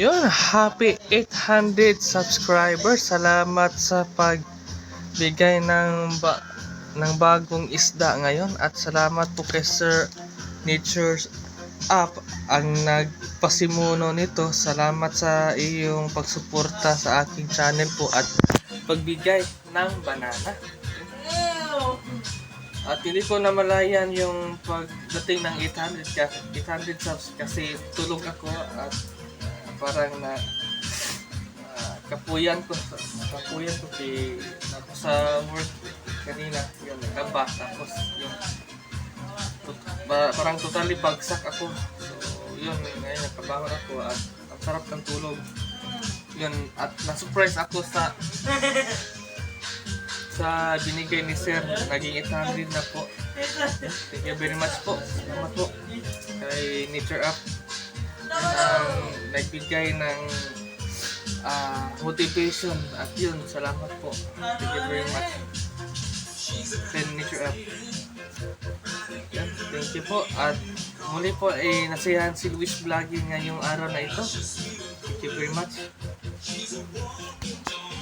Yun, happy 800 subscribers. Salamat sa pagbigay ng ba ng bagong isda ngayon at salamat po kay Sir Nature's Up ang nagpasimuno nito. Salamat sa iyong pagsuporta sa aking channel po at pagbigay ng banana. At hindi ko namalayan yung pagdating ng 800 ka 800 subs kasi tulog ako at parang na ah, kapuyan ko. Kapuyan ko kay ako sa work kanina yun nagkaba. Tapos yung tut- ba- parang totally bagsak ako. So yun ngayon nakabangon ako at ang sarap ng tulog. Yun at na-surprise ako sa sa binigay ni Sir naging 800 na po. Thank you very much po. Salamat po. Kay Nature Up nagbigay ng ah, motivation at yun, salamat po. Thank you very much. Then Nature Up. Yan, thank you po. At muli po ay nasiyahan si Luis Vlogging ngayong araw na ito. Thank you very much.